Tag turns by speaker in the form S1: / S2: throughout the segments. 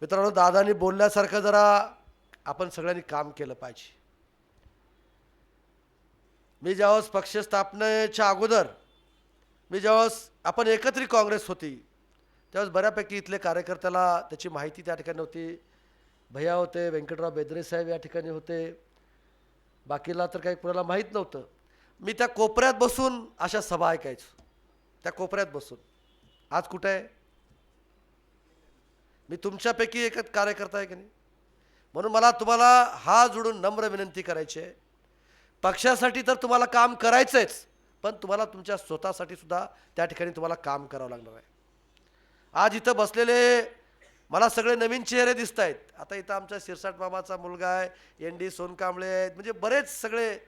S1: मित्रांनो दादानी बोलण्यासारखं जरा आपण सगळ्यांनी काम केलं पाहिजे. मी ज्यावेळेस पक्ष स्थापनेच्या अगोदर मी ज्यावेळेस आपण एकत्रित काँग्रेस होती त्यावेळेस बऱ्यापैकी इथले कार्यकर्त्याला त्याची माहिती त्या ठिकाणी होती. भैया होते व्यंकटराव बेदरे साहेब या ठिकाणी होते. बाकीला तर काही कुणाला माहीत नव्हतं. मी त्या कोपऱ्यात बसून अशा सभा ऐकायचो. त्या कोपऱ्यात बसून. आज कुठं? आहे मी तुमच्यापैकी एकच कार्यकर्ता आहे की नाही? म्हणून मला तुम्हाला हा जोडून नम्र विनंती करायची आहे. पक्षासाठी तर तुम्हाला काम करायचंच पण तुम्हाला तुमच्या स्वतःसाठी सुद्धा त्या ठिकाणी तुम्हाला काम करावं लागणार आहे. आज इथं बसलेले मला सगळे नवीन चेहरे दिसत आहेत. आता इथं आमच्या शिरसाट मामाचा मुलगा आहे एन डी सोनकांबळे आहेत म्हणजे बरेच सगळे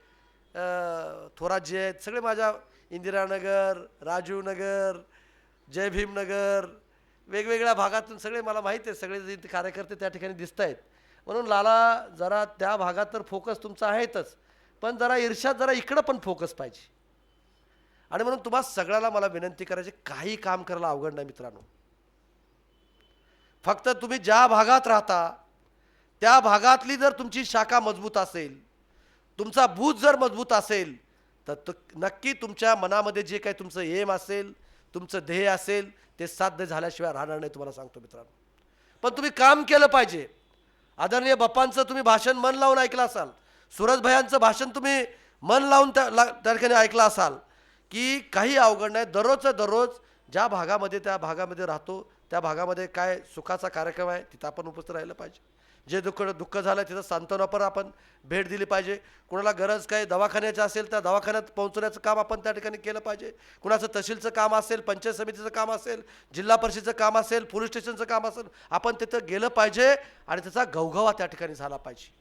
S1: अं, आहेत. सगळे माझ्या इंदिरानगर राजीवनगर जय भीमनगर वेगवेगळ्या भागातून सगळे मला माहीत आहे सगळे जे कार्यकर्ते त्या ठिकाणी दिसत आहेत म्हणून लाला जरा त्या भागात तर फोकस तुमचा आहेतच. पण जरा ईर्षात जरा इकडं पण फोकस पाहिजे. आणि म्हणून तुम्हा सगळ्याला मला विनंती करायची काही काम करायला अवघड नाही मित्रांनो. फक्त तुम्ही ज्या भागात राहता त्या भागातली जर तुमची शाखा मजबूत असेल तुमचा बूथ जर मजबूत असेल तर नक्की तुमच्या मनामध्ये जे काही तुमचं एम असेल तुमचं ध्येय असेल ते साध्य झाल्याशिवाय राहणार नाही तुम्हाला सांगतो मित्रांनो. पण तुम्ही काम केलं पाहिजे. आदरणीय बाप्पांचं तुम्ही भाषण मन लावून ऐकलं असाल. सुरज भयांचं भाषण तुम्ही मन लावून त्या ला- त्या ठिकाणी ऐकलं असाल की काही अवघड नाही. दररोजचं दररोज ज्या भागामध्ये त्या भागामध्ये राहतो त्या भागामध्ये काय सुखाचा कार्यक्रम आहे तिथं आपण उपस्थित राहिलं पाहिजे. जे दुःख दुःख झालं तिथं सांत्वनापर आपण भेट दिली पाहिजे. कुणाला गरज काय दवाखान्याची असेल त्या दवाखान्यात पोहोचण्याचं काम आपण त्या ठिकाणी केलं पाहिजे. कुणाचं तहसीलचं काम असेल पंचायत समितीचं काम असेल जिल्हा परिषदेचं काम असेल पोलीस स्टेशनचं काम असेल आपण तिथं गेलं पाहिजे आणि त्याचा घवघवा त्या ठिकाणी झाला पाहिजे.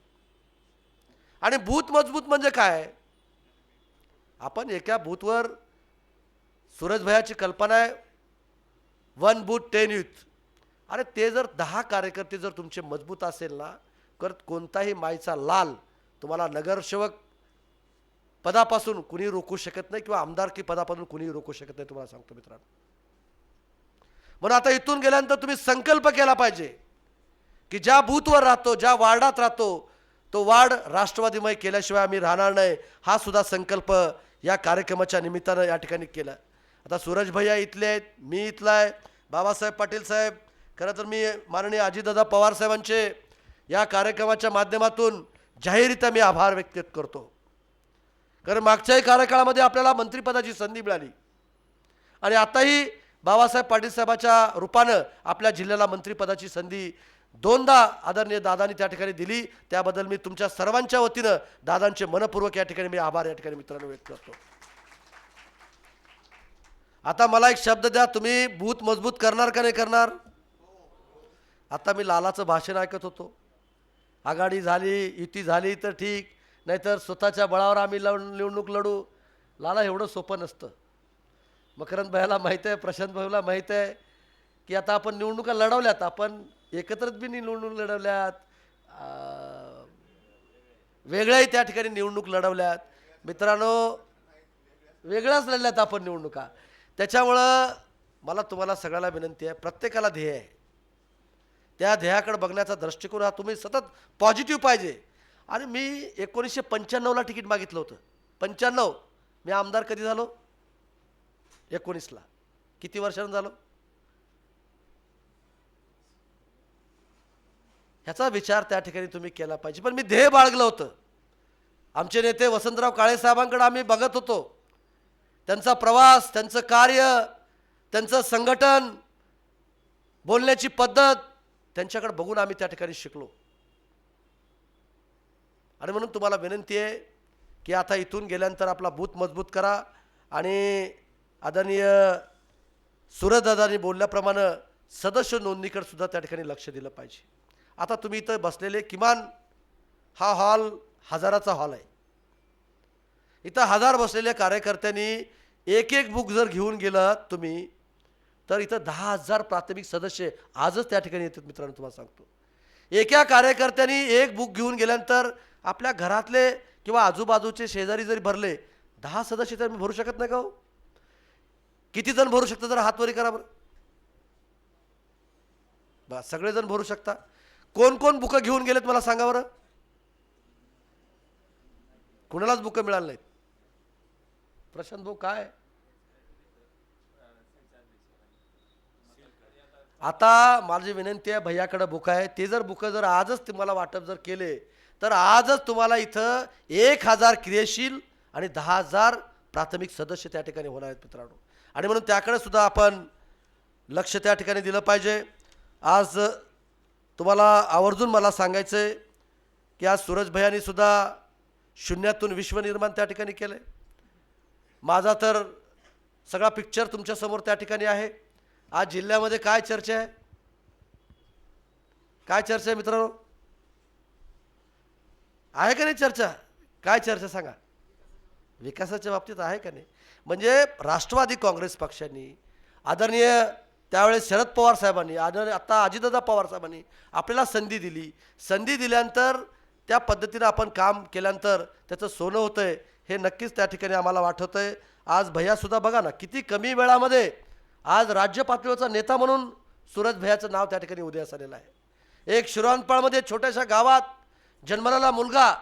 S1: आणि भूत मजबूत म्हणजे काय? आपण एका भूतवर सूरजभयाची कल्पना आहे. वन बूथ टेन युथ अरे ते जर दहा कार्यकर्ते जर तुमचे मजबूत असेल ना तर कोणताही माईचा लाल तुम्हाला नगरसेवक पदापासून कुणी रोखू शकत नाही किंवा आमदारकी पदापासून कुणी रोखू शकत नाही तुम्हाला सांगतो मित्रांनो. म्हणून आता इथून गेल्यानंतर तुम्ही संकल्प केला पाहिजे की ज्या बूथवर राहतो ज्या वार्डात राहतो तो वार्ड राष्ट्रवादीमय केल्याशिवाय आम्ही राहणार नाही हा सुद्धा संकल्प या कार्यक्रमाच्या निमित्तानं या ठिकाणी केला. आता सूरज भैया इथले आहेत मी इथला आहे बाबासाहेब पाटील साहेब खरं तर मी माननीय अजितदादा पवारसाहेबांचे या कार्यक्रमाच्या माध्यमातून जाहीरित्या मी आभार व्यक्त करतो. कारण मागच्याही कार्यकाळामध्ये आपल्याला मंत्रिपदाची संधी मिळाली. आणि आताही बाबासाहेब पाटील साहेबाच्या रूपानं आपल्या जिल्ह्याला मंत्रिपदाची संधी दोनदा आदरणीय दादांनी त्या ठिकाणी दिली. त्याबद्दल मी तुमच्या सर्वांच्या वतीनं दादांचे मनपूर्वक या ठिकाणी मी आभार या ठिकाणी मित्रांनो व्यक्त करतो. आता मला एक शब्द द्या तुम्ही बूथ मजबूत करणार का नाही करणार? आता मी लालाचं भाषण ऐकत होतो. आघाडी झाली युती झाली तर ठीक नाहीतर स्वतःच्या बळावर आम्ही लव निवडणूक लढू. लाला एवढं सोपं नसतं. मकरंद भाईला माहीत आहे प्रशांत भाईला माहीत आहे की आता आपण निवडणुका लढवल्यात आपण एकत्रच बी निवडणूक लढवल्यात. वेगळ्याही त्या ठिकाणी निवडणूक लढवल्यात. मित्रांनो वेगळ्याच लढल्यात आपण निवडणुका. त्याच्यामुळं मला तुम्हाला सगळ्याला विनंती आहे प्रत्येकाला ध्येय आहे. त्या ध्येयाकडे बघण्याचा दृष्टिकोन हा तुम्ही सतत पॉझिटिव्ह पाहिजे. आणि मी एकोणीसशे पंच्याण्णवला तिकीट मागितलं होतं. पंच्याण्णव. मी आमदार कधी झालो? एकोणीसला किती वर्षानं झालो? ह्याचा विचार त्या ठिकाणी तुम्ही केला पाहिजे. पण मी ध्येय बाळगलं होतं. आमचे नेते वसंतराव काळे साहेबांकडे आम्ही बघत होतो. त्यांचा प्रवास त्यांचं कार्य त्यांचं संघटन बोलण्याची पद्धत त्यांच्याकडे बघून आम्ही त्या ठिकाणी शिकलो. आणि म्हणून तुम्हाला विनंती आहे की आता इथून गेल्यानंतर आपला बूथ मजबूत करा आणि आदरणीय सूरजदादांनी बोलल्याप्रमाणे सदस्य नोंदणीकडे सुद्धा त्या ठिकाणी लक्ष दिलं पाहिजे. आता तुम्ही इथं बसलेले किमान हा हॉल हजाराचा हॉल आहे. इथं हजार बसलेल्या कार्यकर्त्यांनी एक एक बुक जर घेऊन गेलं तुम्ही तर इथं दहा हजार प्राथमिक सदस्य आजच त्या ठिकाणी येतात मित्रांनो तुम्हाला सांगतो. एका कार्यकर्त्यांनी एक बुक घेऊन गेल्यानंतर आपल्या घरातले किंवा आजूबाजूचे शेजारी जरी भरले दहा सदस्य तर मी भरू शकत नाही का हो? किती जण भरू शकता जर हातवरी करा बरं. बा सगळेजण भरू शकता. कोण कोण बुकं घेऊन गेलेत मला सांगा बरं. कुणालाच बुकं मिळाली नाहीत. प्रशांत भाऊ काय? आता माझी विनंती आहे भैयाकडे बुक आहे. ते जर बुकं जर आजच तुम्हाला वाटप जर केले तर आजच तुम्हाला इथं एक हजार क्रियाशील आणि दहा हजार प्राथमिक सदस्य त्या ठिकाणी होणार आहेत मित्रांनो. आणि म्हणून त्याकडे सुद्धा आपण लक्ष त्या ठिकाणी दिलं पाहिजे. आज तुम्हाला आवर्जून मला सांगायचं आहे की आज सूरज भैयानी सुद्धा शून्यातून विश्वनिर्माण त्या ठिकाणी केलं आहे माझा तर सगळा पिक्चर तुमच्यासमोर त्या ठिकाणी आहे. आज जिल्ह्यामध्ये काय चर्चा आहे? काय चर्चा आहे मित्रांनो? आहे का नाही चर्चा? काय चर्चा सांगा? विकासाच्या बाबतीत आहे का नाही? म्हणजे राष्ट्रवादी काँग्रेस पक्षाने आदरणीय त्यावेळेस शरद पवार साहेबांनी आदरणीय आता अजितदादा पवार साहेबांनी आपल्याला संधी दिली. संधी दिल्यानंतर त्या पद्धतीनं आपण काम केल्यानंतर त्याचं सोनं होतं आहे हे नक्कीच त्या ठिकाणी आम्हाला वाटतं आहे आज भैयासुद्धा बघा ना किती कमी वेळामध्ये आज राज्य पातळीवरचा नेता म्हणून सूरज भैयाचं नाव त्या ठिकाणी उदयास आलेलं आहे. एक शिरवानपाळमध्ये छोट्याशा गावात जन्मलेला मुलगा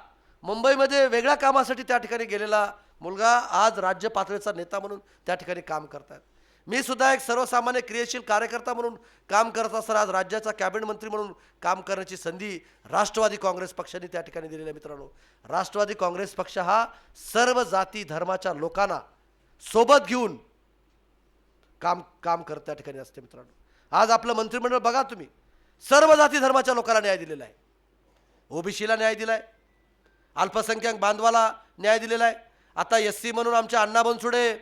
S1: मुंबईमध्ये वेगळ्या कामासाठी त्या ठिकाणी गेलेला मुलगा आज राज्य पातळीचा नेता म्हणून त्या ठिकाणी काम करतात. मी सुद्धा एक सर्वसामान्य क्रियाशील कार्यकर्ता म्हणून काम करत असताना आज राज्याचा कॅबिनेट मंत्री म्हणून काम करण्याची संधी राष्ट्रवादी काँग्रेस पक्षाने त्या ठिकाणी दिलेली आहे मित्रांनो. राष्ट्रवादी काँग्रेस पक्ष हा सर्व जाती धर्माच्या लोकांना सोबत घेऊन काम काम करत त्या ठिकाणी असते मित्रांनो. आज आपलं मंत्रिमंडळ बघा तुम्ही. सर्व जाती धर्माच्या लोकांना न्याय दिलेला आहे. ओबीसीला न्याय दिला आहे अल्पसंख्याक बांधवाला न्याय दिलेला आहे. आता एस सी म्हणून आमच्या अण्णा बनसुडे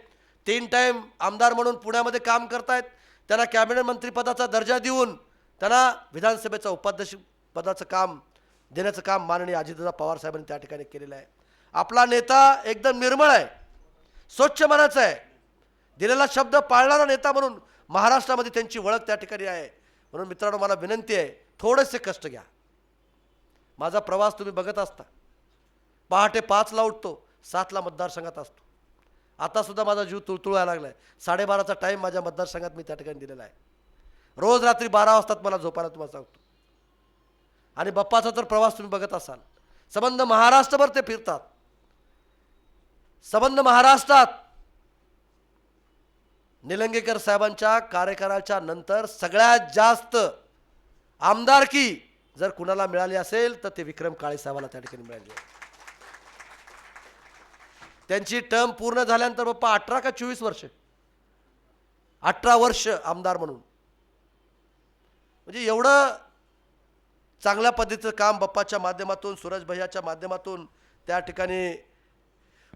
S1: तीन टाईम आमदार म्हणून पुण्यामध्ये काम करतायत. त्यांना कॅबिनेट मंत्रीपदाचा दर्जा देऊन त्यांना विधानसभेचा उपाध्यक्ष पदाचं काम देण्याचं काम माननीय अजितदादा पवार साहेबांनी त्या ठिकाणी केलेलं आहे. आपला नेता एकदम निर्मळ आहे. स्वच्छ मनाचा आहे. दिलेला शब्द पाळणारा नेता म्हणून महाराष्ट्रामध्ये त्यांची ओळख त्या ठिकाणी आहे. म्हणून मित्रांनो मला विनंती आहे थोडेसे कष्ट घ्या. माझा प्रवास तुम्ही बघत असता. पहाटे पाचला उठतो सातला मतदारसंघात असतो. आतासुद्धा माझा जीव तुळतुळायला लागला आहे साडेबाराचा टाईम माझ्या मतदारसंघात मी त्या ठिकाणी दिलेला आहे. रोज रात्री बारा वाजतात मला झोपायला तुम्हाला सांगतो. आणि बाप्पाचा तर प्रवास तुम्ही बघत असाल. संबंध महाराष्ट्रभर ते फिरतात. संबंध महाराष्ट्रात निलंगेकर साहेबांच्या कार्यकाळाच्या नंतर सगळ्यात जास्त आमदारकी जर कुणाला मिळाली असेल तर ते विक्रम काळे साहेबाला त्या ठिकाणी मिळाली. त्यांची टर्म पूर्ण झाल्यानंतर बाप्पा अठरा का चोवीस वर्ष? अठरा वर्ष आमदार म्हणून. म्हणजे एवढं चांगल्या पद्धतीचं काम बाप्पाच्या माध्यमातून सूरज भैयाच्या माध्यमातून त्या ठिकाणी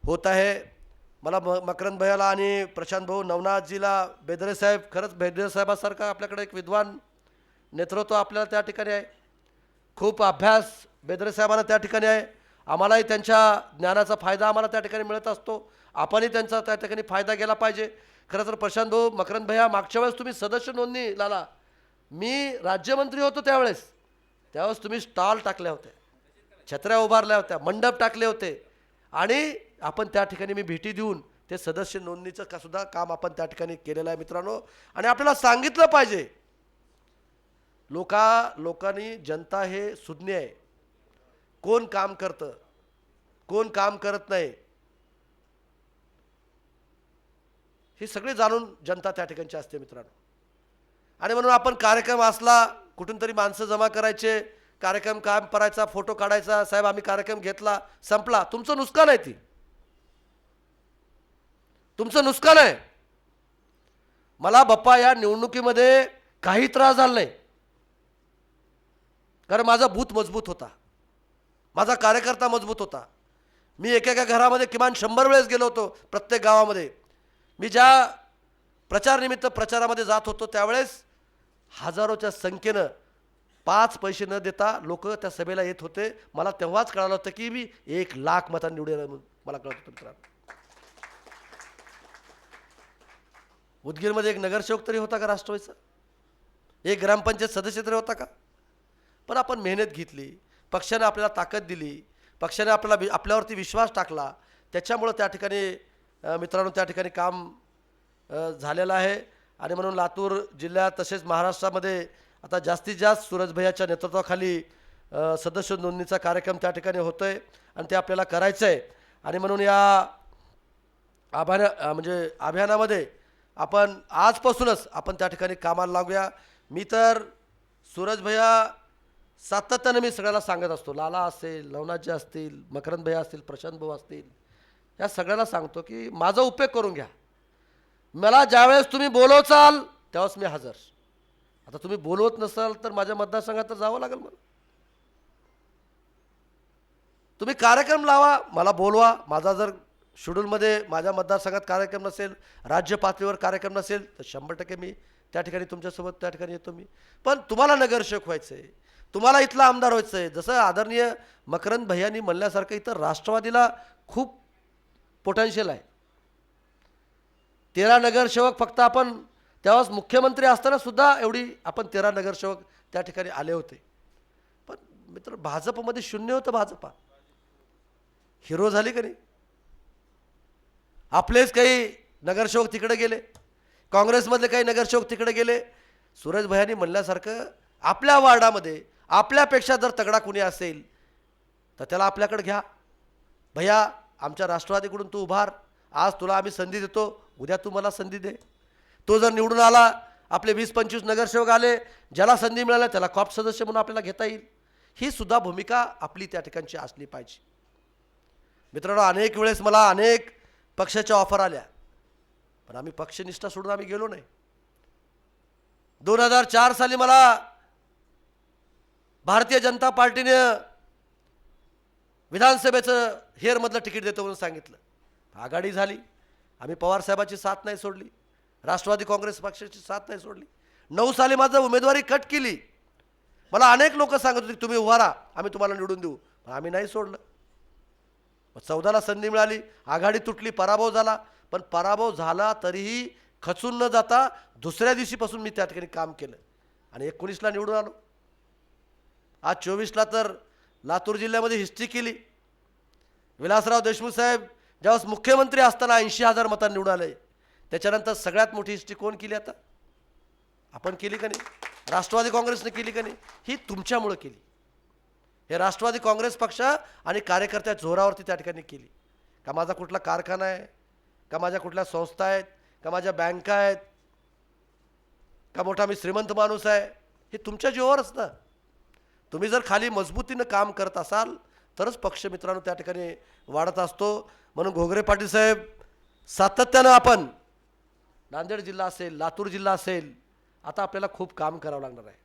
S1: होत आहे. मला म मकरंद भैयाला आणि प्रशांत भाऊ नवनाथजीला बेदरे साहेब खरंच बेदरे साहेबासारखा आपल्याकडे एक विद्वान नेतृत्व आपल्याला त्या ठिकाणी आहे. खूप अभ्यास बेदरे साहेबांना त्या ठिकाणी आहे. आम्हालाही त्यांच्या ज्ञानाचा फायदा आम्हाला त्या ठिकाणी मिळत असतो. आपणही त्यांचा त्या ठिकाणी फायदा गेला पाहिजे. खरं तर प्रशांत भाऊ मकरंद भैया मागच्या वेळेस तुम्ही सदस्य नोंदणी लाला. मी राज्यमंत्री होतो त्यावेळेस. त्यावेळेस तुम्ही स्टॉल टाकल्या होत्या. छत्र्या उभारल्या होत्या मंडप टाकले होते. आणि आपण त्या ठिकाणी मी भेटी देऊन ते सदस्य नोंदणीचं का सुद्धा काम आपण त्या ठिकाणी केलेलं आहे मित्रांनो. आणि आपल्याला सांगितलं पाहिजे लोका लोकांनी जनता हे सुज्ञ आहे. कोण काम करतं? कोण काम करत नाही? हे सगळे जाणून जनता त्या ठिकाणची असते मित्रांनो. आणि म्हणून आपण कार्यक्रम असला कुठून तरी माणसं जमा करायचे कार्यक्रम काम करायचा फोटो काढायचा साहेब आम्ही कार्यक्रम घेतला संपला. तुमचं नुकसान आहे ती. तुमचं नुकसान आहे. मला बाप्पा या निवडणुकीमध्ये काही त्रास झाला नाही. कारण माझा भूत मजबूत होता. माझा कार्यकर्ता मजबूत होता. मी एकेका घरामध्ये किमान शंभर वेळेस गेलो होतो प्रत्येक गावामध्ये. मी ज्या प्रचारनिमित्त प्रचारामध्ये जात होतो त्यावेळेस हजारोच्या संख्येनं पाच पैसे न देता लोक त्या सभेला येत होते. मला तेव्हाच कळालं होतं की मी एक लाख मतांनी निवडून येणार म्हणून. मला कळत होतं मित्रांनो. उदगीरमध्ये एक नगरसेवक तरी होता का राष्ट्रवादीचा? एक ग्रामपंचायत सदस्य तरी होता का? पण आपण मेहनत घेतली. पक्षाने आपल्याला ताकद दिली. पक्षाने आपल्याला वि- आपल्यावरती विश्वास टाकला. त्याच्यामुळं त्या ठिकाणी मित्रांनो त्या ठिकाणी काम झालेलं आहे. आणि म्हणून लातूर जिल्ह्यात तसेच महाराष्ट्रामध्ये आता जास्तीत जास्त सूरज भैयाच्या नेतृत्वाखाली सदस्य नोंदणीचा कार्यक्रम त्या ठिकाणी होतो आहे आणि ते आपल्याला करायचं आहे आणि म्हणून या आभार म्हणजे अभियानामध्ये आपण आजपासूनच आपण त्या ठिकाणी कामाला लागूया. मी तर सूरज भैया सातत्यानं मी सगळ्याला सांगत असतो. लाला असेल नवनाथजी असतील मकरंद भैया असतील प्रशांत भाऊ असतील या सगळ्याला सांगतो की माझा उपयोग करून घ्या. मला ज्यावेळेस तुम्ही बोलवचाल त्यावेळेस मी हजर. आता तुम्ही बोलवत नसाल तर माझ्या मतदारसंघात तर जावं लागेल मला. तुम्ही कार्यक्रम लावा मला बोलवा. माझा जर शेड्यूलमध्ये माझ्या मतदारसंघात कार्यक्रम नसेल राज्य पातळीवर कार्यक्रम नसेल तर शंभर टक्के मी त्या ठिकाणी तुमच्यासोबत त्या ठिकाणी येतो मी. पण तुम्हाला नगरसेवक व्हायचं आहे तुम्हाला इथला आमदार व्हायचं आहे जसं आदरणीय मकरंद भैयांनी म्हणल्यासारखं इथं राष्ट्रवादीला खूप पोटेन्शियल आहे. तेरा नगरसेवक फक्त आपण त्यावेळेस मुख्यमंत्री असताना सुद्धा एवढी आपण तेरा नगरसेवक त्या ठिकाणी आले होते. पण मित्र भाजपमध्ये शून्य होतं भाजपा. हिरो झाली का नाही? आपलेच काही नगरसेवक तिकडे गेले. काँग्रेसमधले काही नगरसेवक तिकडे गेले. सूरज भयानी म्हणल्यासारखं आपल्या वार्डामध्ये आपल्यापेक्षा जर तगडा कुणी असेल तर त्याला आपल्याकडे घ्या. भैया आमच्या राष्ट्रवादीकडून तू उभार. आज तुला आम्ही संधी देतो. उद्या तू मला संधी दे. तो जर निवडून आला आपले वीस पंचवीस नगरसेवक आले ज्याला संधी मिळाल्या त्याला कॉप सदस्य म्हणून आपल्याला घेता येईल. ही सुद्धा भूमिका आपली त्या ठिकाणची असली पाहिजे. मित्रांनो अनेक वेळेस मला अनेक पक्षाच्या ऑफर आल्या. पण आम्ही पक्षनिष्ठा सोडून आम्ही गेलो नाही. दोन हजार चार साली मला भारतीय जनता पार्टीने विधानसभेचं हेरमधलं तिकीट देतो म्हणून सांगितलं. आघाडी झाली. आम्ही पवारसाहेबाची साथ नाही सोडली. राष्ट्रवादी काँग्रेस पक्षाची साथ नाही सोडली. नऊ साली माझं उमेदवारी कट केली. मला अनेक लोक सांगत होते तुम्ही उभा राहा आम्ही तुम्हाला निवडून देऊ. पण आम्ही नाही सोडलं. मग चौदाला संधी मिळाली आघाडी तुटली पराभव झाला. पण पराभव झाला तरीही खचून न जाता दुसऱ्या दिवशीपासून मी त्या ठिकाणी काम केलं आणि एकोणीसला निवडून आलो. आज चोवीसला तर लातूर जिल्ह्यामध्ये हिस्ट्री केली. विलासराव देशमुख साहेब ज्यावेळेस मुख्यमंत्री असताना ऐंशी हजार मतांनी निवडून आले. त्याच्यानंतर सगळ्यात मोठी हिस्ट्री कोण केली आता? आपण केली का नाही? राष्ट्रवादी काँग्रेसने केली का नाही? ही तुमच्यामुळं केली. हे राष्ट्रवादी काँग्रेस पक्ष आणि कार्यकर्त्या जोरावरती त्या ठिकाणी केली. का माझा कुठला कारखाना आहे? का माझ्या कुठल्या संस्था आहेत? का माझ्या बँका आहेत? का मोठा मी श्रीमंत माणूस आहे? हे तुमच्या जीवावरच असतं तुम्ही जर खाली मजबूतीनं काम करत असाल तरच पक्ष मित्रांनो त्या ठिकाणी वाढत असतो. म्हणून घोगरे पाटील साहेब सातत्यानं आपण नांदेड जिल्हा असेल लातूर जिल्हा असेल आता आपल्याला खूप काम करावं लागणार आहे.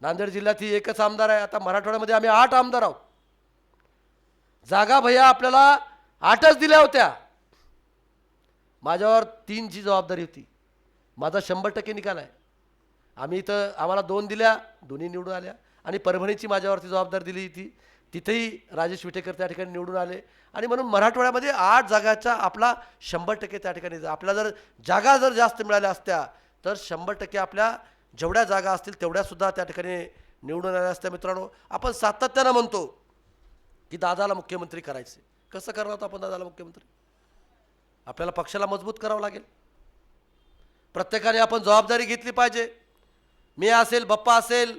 S1: नांदेड जिल्ह्यात ही एकच आमदार आहे आता मराठवाड्यामध्ये आम्ही आठ आमदार आहोत. जागा भैया आपल्याला आठच दिल्या होत्या. माझ्यावर तीनची जबाबदारी होती. माझा शंभर टक्के निकाल आहे. आम्ही इथं आम्हाला दोन दिल्या दोन्ही निवडून आल्या आणि परभणीची माझ्यावरती जबाबदारी दिली होती. तिथेही राजेश विटेकर त्या ठिकाणी निवडून आले. आणि म्हणून मराठवाड्यामध्ये आठ जागाचा आपला शंभर टक्के त्या ठिकाणी आपल्याला जर जागा जर जास्त मिळाल्या असत्या तर शंभर टक्के आपल्या जेवढ्या जागा असतील तेवढ्यासुद्धा त्या ठिकाणी निवडून आल्या असत्या मित्रांनो. आपण सातत्यानं म्हणतो की दादाला मुख्यमंत्री करायचे. कसं करणार होतं आपण दादाला मुख्यमंत्री? आपल्याला पक्षाला मजबूत करावं लागेल. प्रत्येकाने आपण जबाबदारी घेतली पाहिजे. मी असेल बप्पा असेल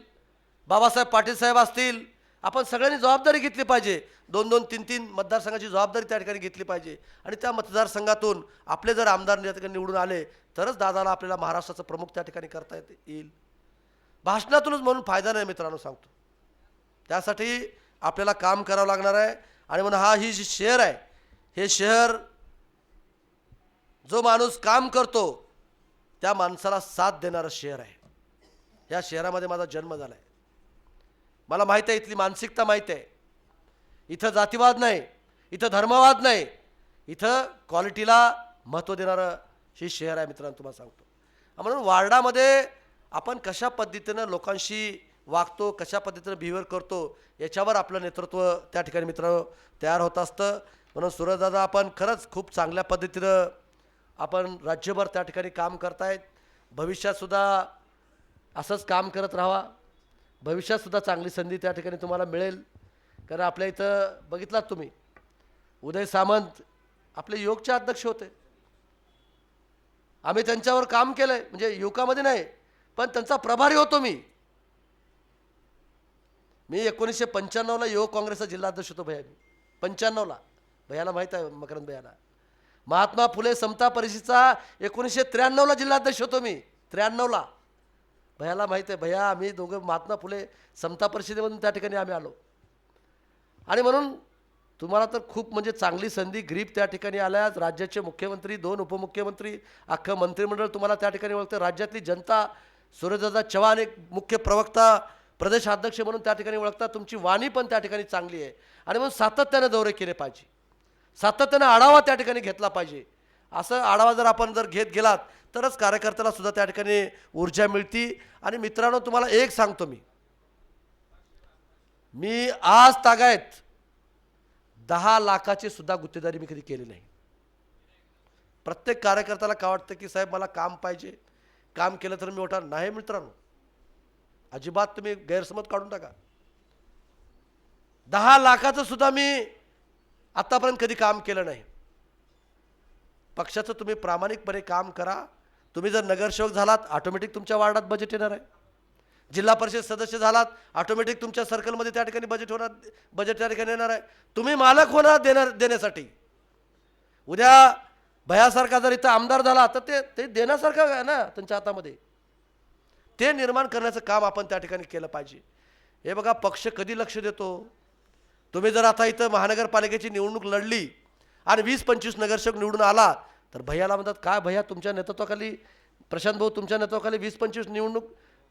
S1: बाबासाहेब पाटील साहेब असतील आपण सगळ्यांनी जबाबदारी घेतली पाहिजे. दोन दोन तीन तीन मतदारसंघाची जबाबदारी त्या ठिकाणी घेतली पाहिजे. आणि त्या मतदारसंघातून आपले जर आमदार त्या ठिकाणी निवडून आले तरच दादाला आपल्याला महाराष्ट्राचं प्रमुख त्या ठिकाणी करता येत येईल. भाषणातूनच म्हणून फायदा नाही मित्रांनो सांगतो. त्यासाठी आपल्याला काम करावं लागणार आहे. आणि म्हणून हा ही जी शहर आहे हे शहर जो माणूस काम करतो त्या माणसाला साथ देणारं शहर आहे. या शहरामध्ये माझा जन्म झाला आहे मला माहीत आहे इथली मानसिकता माहीत आहे. इथं जातीवाद नाही इथं धर्मवाद नाही. इथं क्वालिटीला महत्त्व देणारं हे शहर आहे मित्रांनो तुम्हाला सांगतो. म्हणून वार्डामध्ये आपण कशा पद्धतीनं लोकांशी वागतो कशा पद्धतीनं बिहेवियर करतो याच्यावर आपलं नेतृत्व त्या ठिकाणी मित्रांनो तयार होत असतं. म्हणून सूरजदादा आपण खरंच खूप चांगल्या पद्धतीनं आपण राज्यभर त्या ठिकाणी काम करतायत. भविष्यातसुद्धा असंच काम करत राहावा. भविष्यातसुद्धा चांगली संधी त्या ठिकाणी तुम्हाला मिळेल. कारण आपल्या इथं बघितलात तुम्ही उदय सामंत आपले योगचे अध्यक्ष होते. आम्ही त्यांच्यावर काम केलं आहे म्हणजे युवकामध्ये नाही पण त्यांचा प्रभारी होतो मी. मी एकोणीसशे पंच्याण्णवला युवक काँग्रेसचा जिल्हाध्यक्ष होतो भैया मी. पंच्याण्णवला. भैयाला माहीत आहे मकरंद भैयाला. महात्मा फुले समता परिषदेचा एकोणीसशे त्र्याण्णवला जिल्हाध्यक्ष होतो मी. त्र्याण्णवला. भयाला माहीत आहे भैया आम्ही दोघं महात्मा फुले समता परिषदेमधून त्या ठिकाणी आम्ही आलो. आणि म्हणून तुम्हाला तर खूप म्हणजे चांगली संधी ग्रीप त्या ठिकाणी आल्या. राज्याचे मुख्यमंत्री दोन उपमुख्यमंत्री अख्खं मंत्रिमंडळ तुम्हाला त्या ठिकाणी ओळखतं. राज्यातली जनता सूर्यदादा चव्हाण एक मुख्य प्रवक्ता प्रदेशाध्यक्ष म्हणून त्या ठिकाणी ओळखतात. तुमची वाणी पण त्या ठिकाणी चांगली आहे. आणि म्हणून सातत्यानं दौरे केले पाहिजे. सातत्यानं आढावा त्या ठिकाणी घेतला पाहिजे. असं आढावा जर आपण जर घेत गेलात तरच कार्यकर्त्याला सुद्धा त्या ठिकाणी ऊर्जा मिळती. आणि मित्रांनो तुम्हाला एक सांगतो मी. मी आज तागायत दहा लाखाची सुद्धा गुत्तेदारी मी कधी केली नाही. प्रत्येक कार्यकर्त्याला काय वाटतं की साहेब मला काम पाहिजे. काम केलं तर मी उठणार नाही मित्रांनो. अजिबात तुम्ही गैरसमज काढून टाका. दहा लाखाचं सुद्धा मी आत्तापर्यंत कधी काम केलं नाही. पक्षाचं तुम्ही प्रामाणिकपणे काम करा. तुम्ही जर नगरसेवक झालात ऑटोमॅटिक तुमच्या वार्डात बजेट येणार आहे. जिल्हा परिषद सदस्य झालात ऑटोमॅटिक तुमच्या सर्कलमध्ये त्या ठिकाणी बजेट होणार बजेट त्या ठिकाणी येणार आहे. तुम्ही मालक होणार देणार देण्यासाठी. उद्या भयासारखा जर इथं आमदार झाला तर ते ते देण्यासारखं आहे ना त्यांच्या हातामध्ये. ते निर्माण करण्याचं काम आपण त्या ठिकाणी केलं पाहिजे. हे बघा पक्ष कधी लक्ष देतो? तुम्ही जर आता इथं महानगरपालिकेची निवडणूक लढली आणि वीस पंचवीस नगरसेवक निवडून आला तर भैयाला म्हणतात काय भैया तुमच्या नेतृत्वाखाली प्रशांत भाऊ तुमच्या नेतृत्वाखाली वीस पंचवीस निवडणूक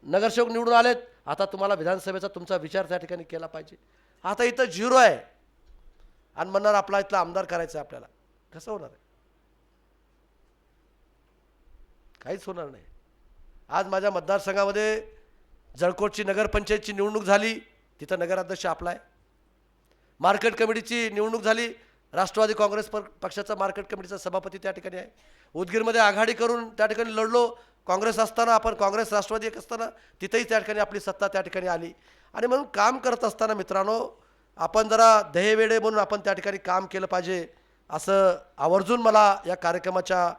S1: नगरसेवक निवडून आलेत? आता तुम्हाला विधानसभेचा तुमचा विचार त्या ठिकाणी केला पाहिजे. आता इथं झिरो आहे. आणि म्हणणार आपला इथला आमदार करायचं आहे आपल्याला. कसं होणार आहे? काहीच होणार नाही. आज माझ्या मतदारसंघामध्ये जळकोटची नगरपंचायतची निवडणूक झाली तिथं नगराध्यक्ष आपला आहे. मार्केट कमिटीची निवडणूक झाली राष्ट्रवादी काँग्रेस प पक्षाचा मार्केट कमिटीचा सभापती त्या ठिकाणी आहे. उदगीरमध्ये आघाडी करून त्या ठिकाणी लढलो. काँग्रेस असताना आपण काँग्रेस राष्ट्रवादी एक असताना तिथंही त्या ठिकाणी आपली सत्ता त्या ठिकाणी आली. आणि म्हणून काम करत असताना मित्रांनो आपण जरा दहेवेडे म्हणून आपण त्या ठिकाणी काम केलं पाहिजे असं आवर्जून मला या कार्यक्रमाच्या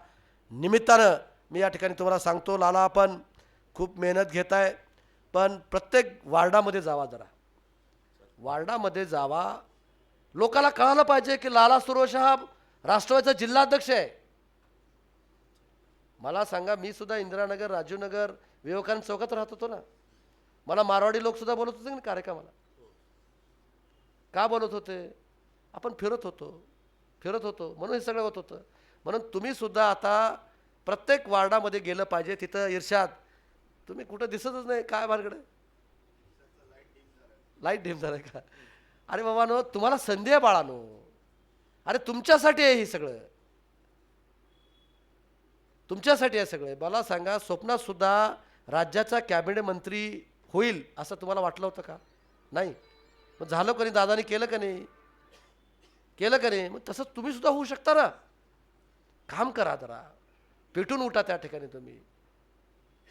S1: निमित्तानं मी या ठिकाणी तुम्हाला सांगतो. लाला आपण खूप मेहनत घेत आहे पण प्रत्येक वार्डामध्ये जावा जरा. वार्डामध्ये जावा लोकाला कळालं पाहिजे की लाला सुरोश हा राष्ट्रवादीचा जिल्हाध्यक्ष आहे. मला सांगा मी सुद्धा इंदिरानगर राजीवनगर विवेकानंद चौकात राहत होतो ना. मला मारवाडी लोक सुद्धा बोलत होते ना कार्यक्रमाला. का बोलत होते? आपण फिरत होतो. फिरत होतो. म्हणून हे सगळं होत होतं. म्हणून तुम्ही सुद्धा आता प्रत्येक वार्डामध्ये गेलं पाहिजे. तिथं इर्षाद तुम्ही कुठं दिसतच नाही. काय भानगड लाइट डीम झालं. का? अरे बाबानो तुम्हाला संधी आहे बाळानो अरे तुमच्यासाठी आहे हे सगळं. तुमच्यासाठी आहे सगळं. मला सांगा स्वप्नात सुद्धा राज्याचा कॅबिनेट मंत्री होईल असं तुम्हाला वाटलं होतं का? नाही. मग झालं का नाही? दादाने केलं का नाही? केलं का नाही? मग तसंच तुम्ही सुद्धा होऊ शकता ना. काम करा जरा. पेटून उठा त्या ठिकाणी तुम्ही.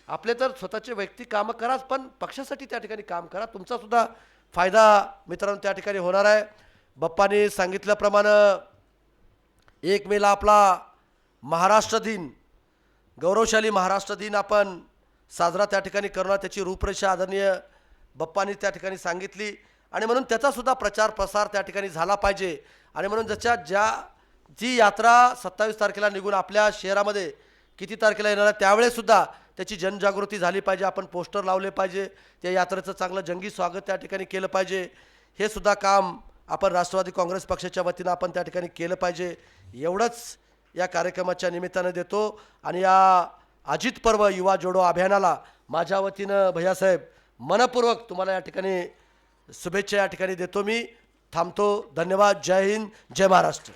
S1: आपले तर स्वतःचे वैयक्तिक कामं कराच पण पक्षासाठी त्या ठिकाणी काम करा. तुमचा सुद्धा फायदा मित्रांनो त्या ठिकाणी होणार आहे. बप्पाने सांगितल्याप्रमाणे एक मेला आपला महाराष्ट्र दिन गौरवशाली महाराष्ट्र दिन आपण साजरा त्या ठिकाणी करणार त्याची रूपरेषा आदरणीय बप्पानी त्या ठिकाणी सांगितली. आणि म्हणून त्याचासुद्धा प्रचार प्रसार त्या ठिकाणी झाला पाहिजे. आणि म्हणून ज्याच्या ज्या जी यात्रा सत्तावीस तारखेला निघून आपल्या शहरामध्ये किती तारखेला येणार आहे त्यावेळेसुद्धा त्याची जनजागृती झाली पाहिजे आपण पोस्टर लावले पाहिजे त्या यात्रेचं चांगलं जंगी स्वागत त्या ठिकाणी केलं पाहिजे. हे सुद्धा काम आपण राष्ट्रवादी काँग्रेस पक्षाच्या वतीनं आपण त्या ठिकाणी केलं पाहिजे. एवढंच या कार्यक्रमाच्या निमित्तानं देतो आणि या अजित पर्व युवा जोडो अभियानाला माझ्या वतीनं भैयासाहेब मनपूर्वक तुम्हाला या ठिकाणी शुभेच्छा या ठिकाणी देतो मी. थांबतो. धन्यवाद. जय हिंद. जय महाराष्ट्र.